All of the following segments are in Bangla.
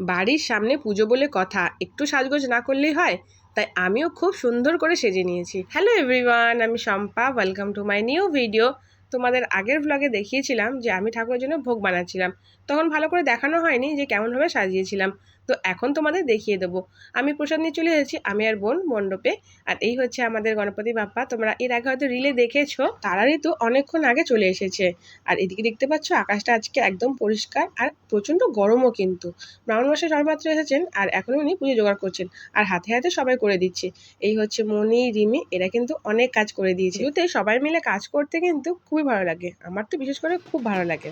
বাড়ির সামনে পুজো বলে কথা, একটু সাজগোজ না করলেই হয়? তাই আমিও খুব সুন্দর করে সেজে নিয়েছি। হ্যালো এভরিওয়ান আমি Shampa welcome to my new video তোমাদের আগের ব্লগে দেখিয়েছিলাম যে আমি ঠাকুরের জন্য ভোগ বানাচ্ছিলাম। তখন ভালো করে দেখানো হয়নি যে কেমনভাবে সাজিয়েছিলাম। তো এখন তোমাদের দেখিয়ে দেবো। আমি প্রসাদ নিয়ে চলে এসেছি আমি আর বোন মণ্ডপে। আর এই হচ্ছে আমাদের গণপতি বাপ্পা। তোমরা এর আগে হয়তো রিলে দেখেছ, তারা ঋতু অনেকক্ষণ আগে চলে এসেছে। আর এদিকে দেখতে পাচ্ছ, আকাশটা আজকে একদম পরিষ্কার আর প্রচণ্ড গরমও কিন্তু। ব্রাহ্মণ মশাই সবেমাত্র এসেছেন আর এখন উনি পুজো জোগাড় করছেন। আর হাতে হাতে সবাই করে দিচ্ছে। এই হচ্ছে মনি রিমি, এরা কিন্তু অনেক কাজ করে দিয়েছে। সবাই মিলে কাজ করতে কিন্তু খুবই ভালো লাগে। আমার তো বিশেষ করে খুব ভালো লাগে।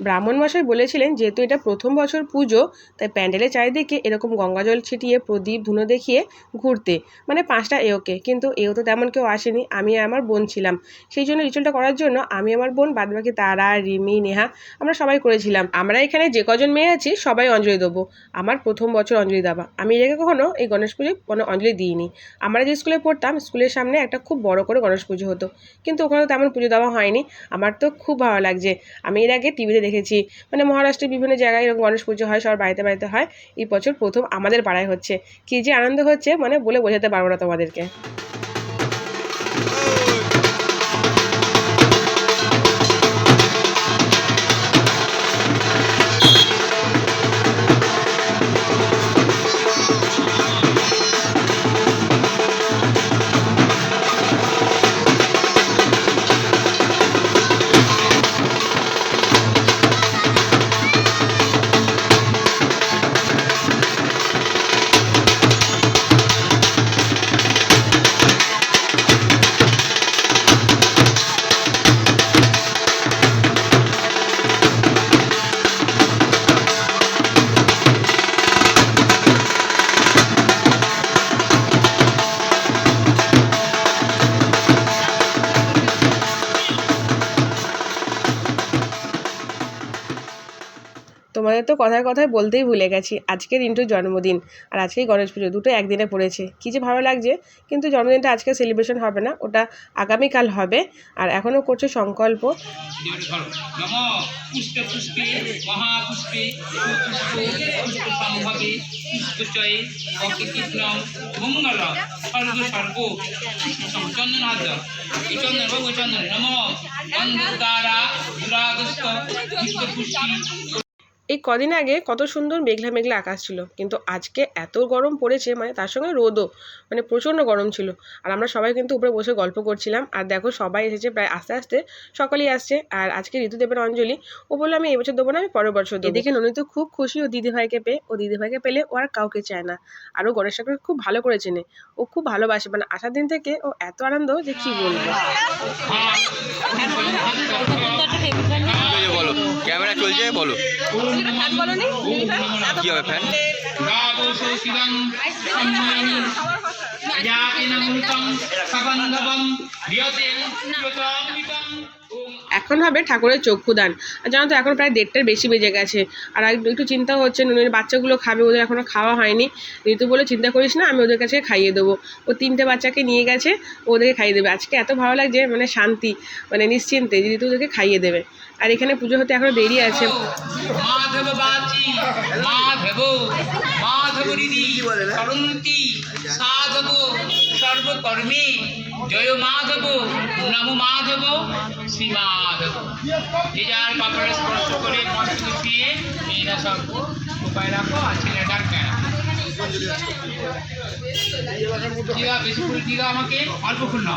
ব্রাহ্মণ মশাই বলেছিলেন যেহেতু এটা প্রথম বছর পুজো, তাই প্যান্ডেলের চারিদিকে এরকম গঙ্গাজল ছিটিয়ে, প্রদীপ, ধুনো দেখিয়ে ঘুরতে। মানে পাঁচটা এওকে, কিন্তু এও তো তেমন কেউ আসেনি, আমি আমার বোন ছিলাম। সেই জন্য রিচুয়ালটা করার জন্য আমি, আমার বোন, বাদবাকি তারা, রিমি, নেহা, আমরা সবাই করেছিলাম। আমরা এখানে যে কজন মেয়ে আছি, সবাই অঞ্জলি দেবো। আমার প্রথম বছর অঞ্জলি দেওয়া। আমি এর আগে কখনো এই গণেশ পুজোয় কোনো অঞ্জলি দিইনি। আমরা যে স্কুলে পড়তাম, স্কুলের সামনে একটা খুব বড় করে গণেশ পুজো হতো। কিন্তু ওখানে তেমন পুজো দেওয়া হয়নি। আমার তো খুব ভালো লাগছে। আমি এর আগে টিভিতে দেখেছি। মানে মহারাষ্ট্রের বিভিন্ন জায়গায় এরকম গণেশ পুজো হয়, সবার বাড়িতে বাড়িতে হয়। এই বছর প্রথম আমাদের পাড়ায় হচ্ছে। কী যে আনন্দ হচ্ছে মানে বলে বোঝাতে পারব না তোমাদেরকে। তোমাদের তো কথায় কথায় বলতেই ভুলে গেছি আজকে রিন্টুর জন্মদিন আর আজকেই গণেশ পুজো দুটো একদিনে পড়েছে কী যে ভালো লাগছে কিন্তু জন্মদিনটা আজকে সেলিব্রেশন হবে না ওটা আগামীকাল হবে আর এখনও করছে সংকল্প এই কদিন আগে কত সুন্দর মেঘলা মেঘলা আকাশ ছিল। কিন্তু আজকে এত গরম পড়েছে মানে তার সঙ্গে রোদও মানে প্রচণ্ড গরম ছিল। আর আমরা সবাই কিন্তু উপরে বসে গল্প করছিলাম। আর দেখো সবাই এসেছে প্রায় আস্তে আস্তে, সকলেই আসছে। আর আজকে ঋতুদেবের অঞ্জলি, ও বলল, আমি এবছর দেবো না, আমি পরের বছর দেবো। এদিকে ননি তো খুব খুশি, ও দিদিভাইকে পেয়ে, ও দিদিভাইকে পেলে ও আর কাউকে চায় না। আর ও গণেশ ঠাকুরকে খুব ভালো করে চেনে। ও খুব ভালোবাসে মানে আসার দিন থেকে ও এত আনন্দ যে কি বলব। এই যে বলো ক্যামেরা চলছে বলো। কি হবে ফ্যান? দ্বাদশোষিদং এখন হবে ঠাকুরের চক্ষুদান। আর জানো তো, এখন প্রায় দেড়টার বেশি বেজে গেছে। আর একটু চিন্তা হচ্ছে নুনের বাচ্চাগুলো খাবে, ওদের এখনও খাওয়া হয়নি। ঋতু বলে চিন্তা করিস না, আমি ওদের কাছে খাইয়ে দেবো। ও তিনটে বাচ্চাকে নিয়ে গেছে ওদেরকে খাইয়ে দেবে। আজকে এত ভালো লাগছে মানে শান্তি মানে নিশ্চিন্তে ঋতু ওদেরকে খাইয়ে দেবে। আর এখানে পুজো হতে এখনও দেরি আছে। সর্বকর্মে। জয় মাধব, নম মাধব। শ্রী মাধব যে যার কাপড়ে স্পর্শ করে কষ্ট দিয়ে মেয়েরা সব উপায় রাখো আর ছেলে ডাক্তার দিদা বেশি ফুল দিদা আমাকে, অল্প না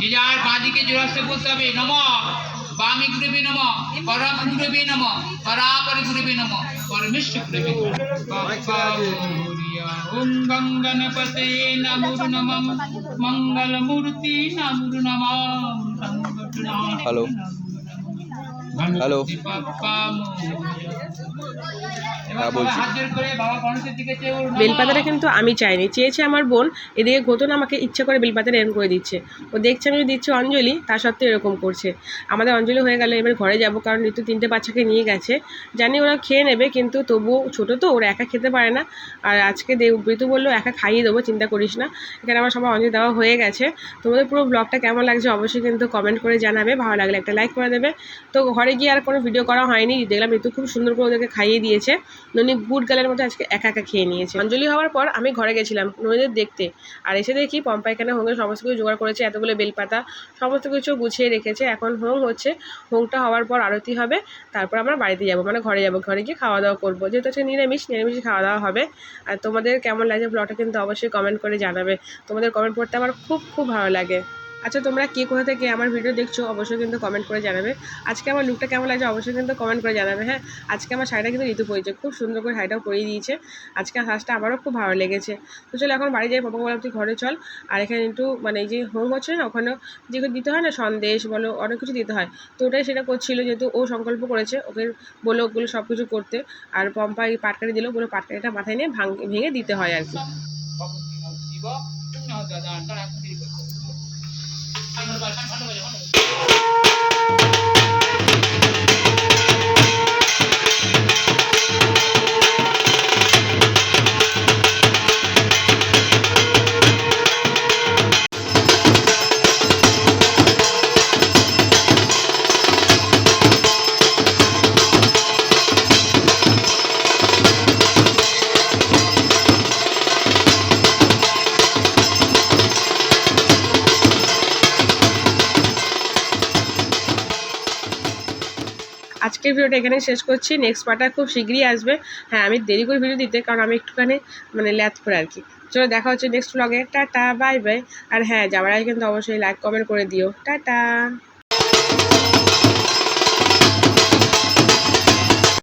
যে যার বাঁদিকে জোরাসে বলতে হবে, নম। বামে গুরুবে নম। পরম গুরুবে নম। পরাপর গুরুবে নম। পরমেশ্বর গুরুবে মঙ্গলমূর্তি নমুর নমঃ হ্যালো। হ্যালো বাপ্পা মোরয়া। এবার হ্যাঁ, সবাই বলছি। বেলপাতাটা কিন্তু আমি চাইনি। চেয়েছে আমার বোন এদিকে ঘটন আমাকে ইচ্ছা করে বেলপাতাটা এরম করে দিচ্ছে। ও দেখছে আমি দিচ্ছি অঞ্জলি তা সত্ত্বেও এরকম করছে। আমাদের অঞ্জলি হয়ে গেলে এবার ঘরে যাব কারণ ঋতু তিনটে বাচ্চাকে নিয়ে গেছে। জানি ওরা খেয়ে নেবে কিন্তু তবুও ছোটো তো ওরা একা খেতে পারে না। আর আজকে দেব ঋতু বলল একা খাইয়ে দেবো চিন্তা করিস না। এখানে আমার সবাই অঞ্জলি দেওয়া হয়ে গেছে। তোমাদের পুরো ব্লগটা কেমন লাগছে অবশ্যই কিন্তু কমেন্ট করে জানাবে। ভালো লাগলে একটা লাইক করে দেবে। তো ঘরে গিয়ে আর কোনো ভিডিও করা হয়নি। দেখলাম ঋতু খুব সুন্দর করে ওদেরকে খাইয়ে দিয়েছে। ননি গুড গালের মতো আজকে একা একা খেয়ে নিয়েছে। অঞ্জলি হওয়ার পর আমি ঘরে গেছিলাম নদীদের দেখতে। আর এসে দেখি পম্পা এখানে হোমের সমস্ত কিছু জোগাড় করেছে, এতগুলো বেলপাতা, সমস্ত কিছু গুছিয়ে রেখেছে। এখন হোম হচ্ছে, হোমটা হওয়ার পর আরতি হবে, তারপর আমরা বাড়িতে যাব মানে ঘরে যাব, ঘরে গিয়ে খাওয়া দাওয়া করব। যেহেতু হচ্ছে নিরামিষ নিরামিষ খাওয়া দাওয়া হবে। আর তোমাদের কেমন লাগে ব্লগটা কিন্তু অবশ্যই কমেন্ট করে জানাবে। তোমাদের কমেন্ট পড়তে আমার খুব খুব ভালো লাগে। আচ্ছা তোমরা কে কোথা থেকে আমার ভিডিও দেখছ অবশ্যই কিন্তু কমেন্ট করে জানাবে আজকে আমার লুকটা কেমন লাগছে অবশ্যই কিন্তু কমেন্ট করে জানাবে হ্যাঁ আজকে আমার শাড়িটা কিন্তু ঋতু পরিচয় খুব সুন্দর করে শাড়িটাও পরিয়ে দিয়েছে আজকে সাজটা আমারও খুব ভালো লেগেছে তো চলো এখন বাড়ি যাই পাপা বললাম তুই ঘরে চল আর এখানে একটু মানে এই যে হোম হচ্ছে না ওখানেও যেগুলো দিতে হয় না সন্দেশ বলো অনেক কিছু দিতে হয় তো ওটাই সেটা করছিল যেহেতু ও সংকল্প করেছে ওকে বলো ওগুলো সব কিছু করতে আর পম্পা এই পাটকারি দিল বলে পাটকারিটা মাথায় নিয়ে ভাঙ ভেঙে দিতে হয় আর কি জীব পুণ্য দাদা তারা কি করছে ঠান্ডা বাজে আজকের ভিডিওটা এখানে শেষ করছি। নেক্সট পার্টটা খুব শীঘ্রই আসবে। হ্যাঁ আমি দেরি করে ভিডিও দিতে, কারণ আমি একটুখানি মানে ল্যাথ করে আর কি। চলো, দেখা হচ্ছে নেক্সট ব্লগে টাটা বাই বাই আর হ্যাঁ যাওয়ার আগে কিন্তু অবশ্যই লাইক কমেন্ট করে দিও। টাটা!